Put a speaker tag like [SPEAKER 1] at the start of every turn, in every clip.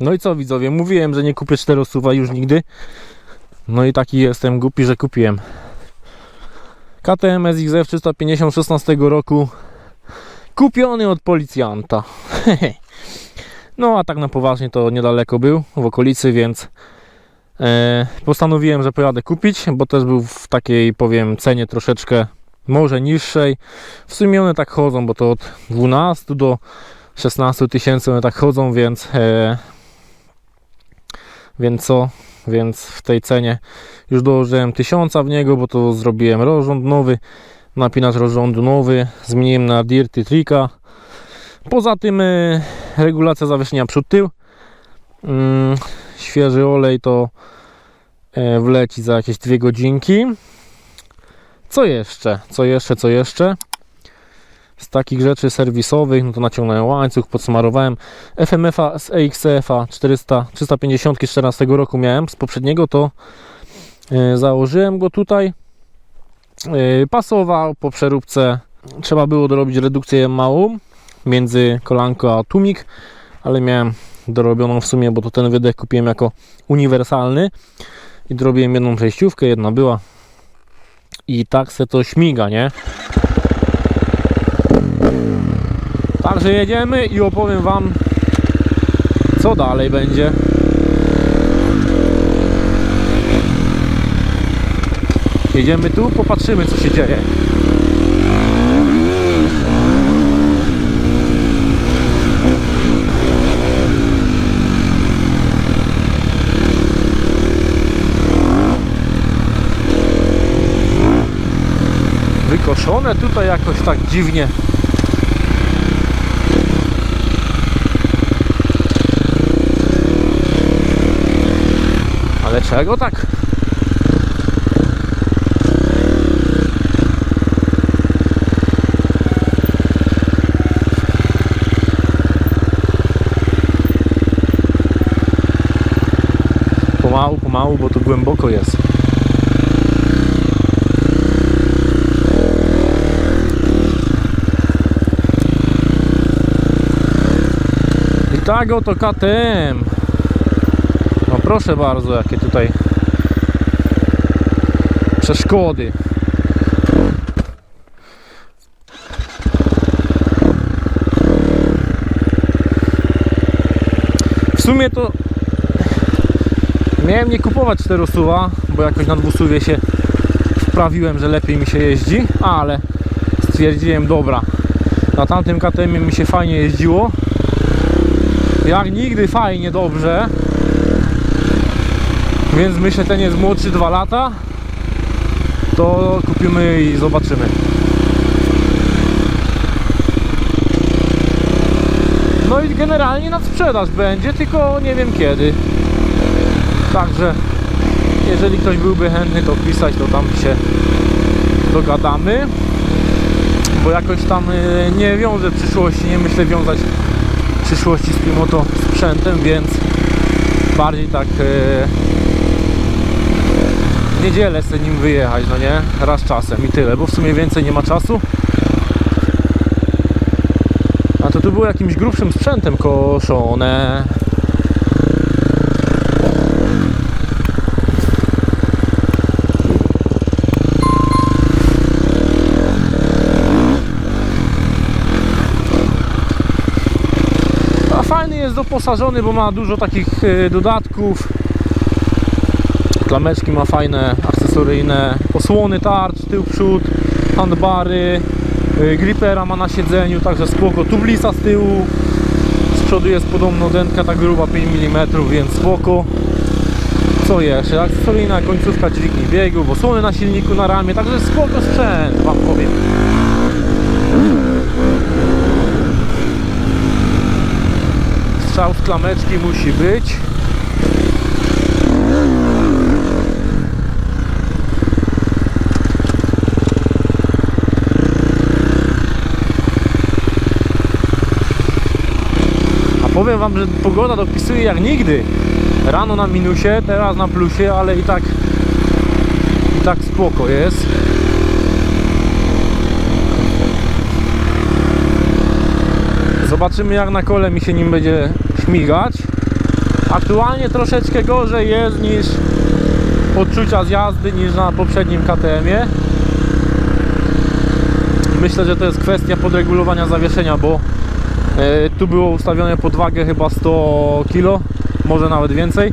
[SPEAKER 1] No i co widzowie, mówiłem, że nie kupię czterosuwa już nigdy. No i taki jestem głupi, że kupiłem. KTM SXF 350 16 roku. Kupiony od policjanta. no a tak na poważnie to niedaleko był, w okolicy, więc e, postanowiłem, że pojadę kupić, bo też był w takiej, powiem, cenie troszeczkę może niższej. W sumie one tak chodzą, bo to od 12 do 16 tysięcy one tak chodzą, więc e, więc co? Więc w tej cenie już dołożyłem tysiąca w niego, bo to zrobiłem rozrząd nowy, napinacz rozrządu nowy, zmieniłem na Dirty Tricka. Poza tym e, regulacja zawieszenia przód tył. Mm, świeży olej to e, wleci za jakieś dwie godzinki. Co jeszcze? Co jeszcze? Co jeszcze? Z takich rzeczy serwisowych, no to naciągnąłem łańcuch, podsmarowałem. FMF-a z EXF-a 400, 350 z 14 roku miałem, z poprzedniego to e, założyłem go tutaj. E, pasował po przeróbce. Trzeba było dorobić redukcję małą między kolanko a tłumik, ale miałem dorobioną w sumie, bo to ten wydech kupiłem jako uniwersalny i dorobiłem jedną przejściówkę, jedna była i tak se to śmiga, nie? Także jedziemy i opowiem Wam, co dalej będzie. Jedziemy tu, popatrzymy, co się dzieje. Wykoszone tutaj jakoś tak dziwnie. Ale czego tak? Pomału, pomału, bo to głęboko jest. I tak oto KTM. No proszę bardzo, jakie tutaj przeszkody. W sumie to miałem nie kupować czterosuwa, bo jakoś na dwusuwie się wprawiłem, że lepiej mi się jeździ, ale stwierdziłem, dobra, na tamtym KTM mi się fajnie jeździło, jak nigdy fajnie, dobrze, więc myślę, ten jest młodszy 2 lata. To kupimy i zobaczymy. No i generalnie na sprzedaż będzie, tylko nie wiem kiedy. Także jeżeli ktoś byłby chętny to pisać, to tam się dogadamy. Bo jakoś tam y, nie wiążę przyszłości, nie myślę wiązać przyszłości z Primoto sprzętem, więc bardziej tak y, niedzielę chcę nim wyjechać, no nie? Raz czasem i tyle, bo w sumie więcej nie ma czasu. A to tu było jakimś grubszym sprzętem koszone. A fajny jest doposażony, bo ma dużo takich e, dodatków. Klameczki ma fajne, akcesoryjne, osłony tarcz, tył, przód, handbary, y, gripera ma na siedzeniu, także spoko, tublisa z tyłu, z przodu jest podobno dentka tak gruba 5 mm, więc spoko. Co jeszcze? Akcesoryjna końcówka dźwigni biegów, osłony na silniku, na ramię, także spoko sprzęt, wam powiem. Strzał z klameczki musi być. Powiem wam, że pogoda dopisuje jak nigdy. Rano na minusie, teraz na plusie, ale i tak i tak spoko jest. Zobaczymy jak na kole mi się nim będzie śmigać. Aktualnie troszeczkę gorzej jest niż odczucia z jazdy niż na poprzednim KTM-ie. Myślę, że to jest kwestia podregulowania zawieszenia, bo tu było ustawione pod wagę chyba 100 kg, może nawet więcej.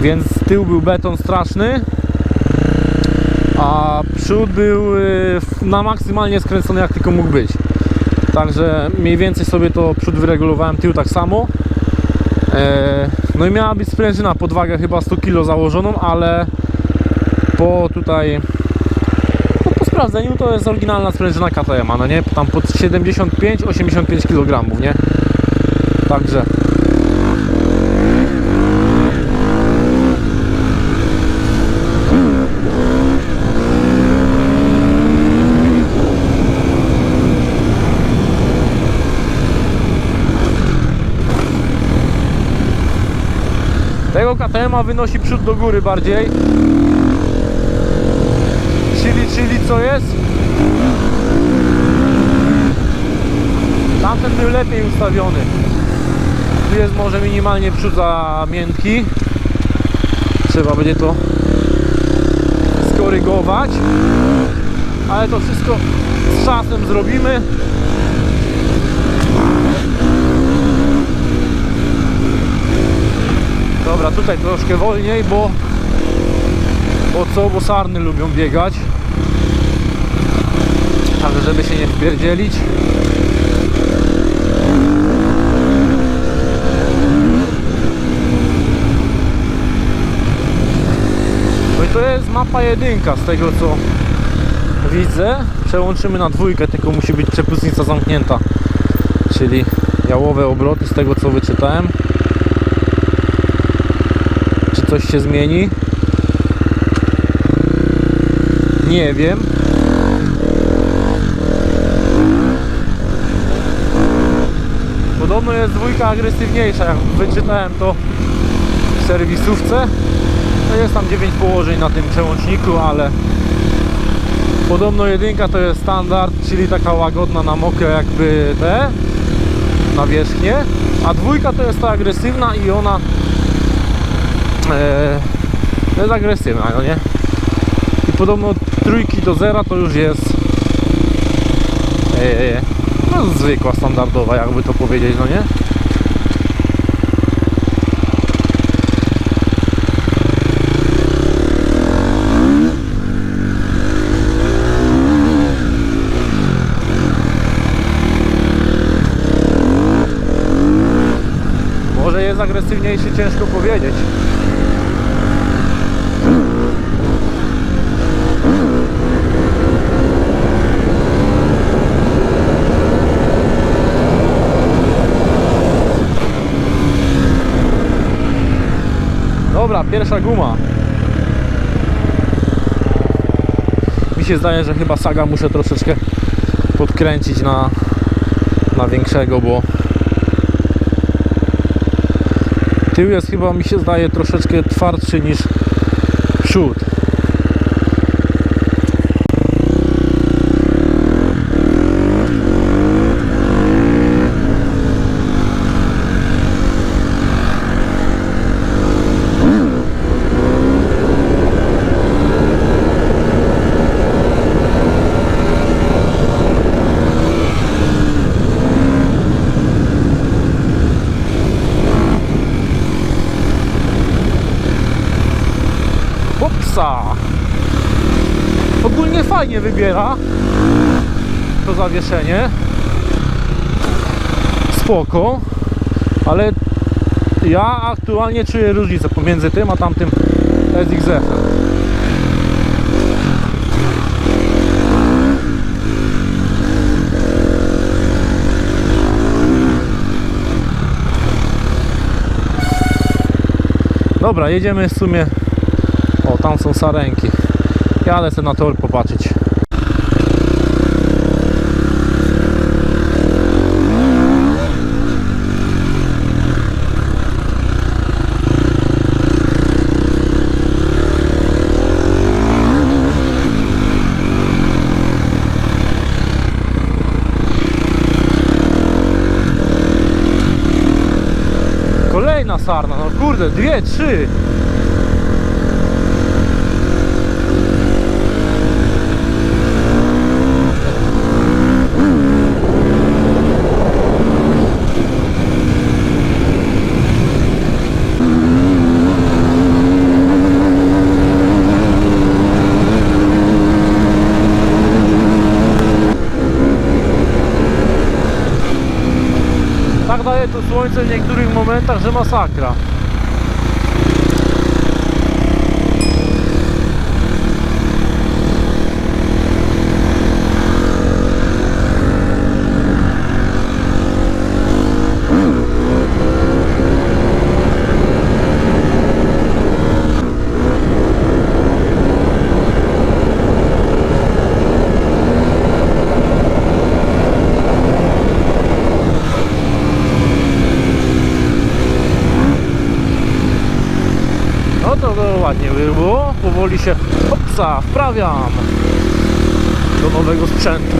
[SPEAKER 1] Więc tył był beton straszny, a przód był e, na maksymalnie skręcony jak tylko mógł być. Także mniej więcej sobie to przód wyregulowałem, tył tak samo. E, No i miała być sprężyna pod wagę chyba 100 kg założoną, ale po tutaj sprawdzeniu to jest oryginalna sprężyna KTM, no nie? Tam pod 75-85 kg, nie? Także Tego KTM wynosi przód do góry bardziej. Czyli, co jest? Tamten był lepiej ustawiony. Tu jest może minimalnie przód za. Trzeba będzie to skorygować. Ale to wszystko z czasem zrobimy. Dobra, tutaj troszkę wolniej, bo bo co, bo sarny lubią biegać. Ale żeby się nie wpierdzielić. No i to jest mapa jedynka z tego co widzę. Przełączymy na dwójkę, tylko musi być przepustnica zamknięta. Czyli jałowe obroty z tego co wyczytałem. Czy coś się zmieni? Nie wiem. Podobno jest dwójka agresywniejsza, jak wyczytałem to w serwisówce. No jest tam 9 położeń na tym przełączniku, ale podobno jedynka to jest standard, czyli taka łagodna na mokre jakby te na wierzchnię, a dwójka to jest ta agresywna i ona e, jest agresywna, no nie? I podobno od trójki do zera to już jest e, no zwykła, standardowa, jakby to powiedzieć, no nie? Może jest agresywniejszy, ciężko powiedzieć. Dobra, pierwsza guma. Mi się zdaje, że chyba saga muszę troszeczkę podkręcić na, na większego, bo tył jest chyba mi się zdaje troszeczkę twardszy niż przód. Hopsa! Ogólnie fajnie wybiera to zawieszenie. Spoko, ale ja aktualnie czuję różnicę pomiędzy tym a tamtym SXF. Dobra, jedziemy w sumie o, tam są sarenki. Jadę sobie na tor popatrzeć. Kurde, dwie, trzy. Tak daje to słońce w niektórych momentach, że masakra. No to, to ładnie by było. Powoli się hopsa, wprawiam do nowego sprzętu.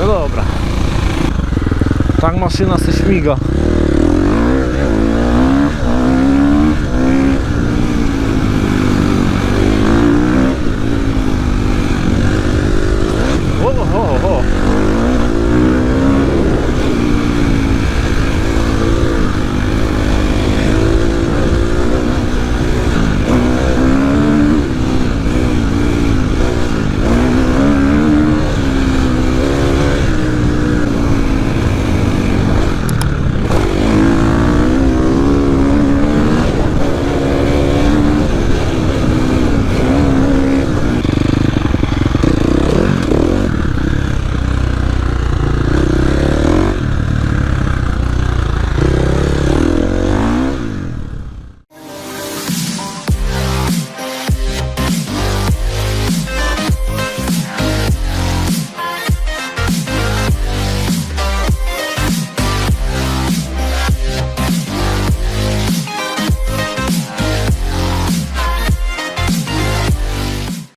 [SPEAKER 1] No dobra. Tak maszyna se śmiga.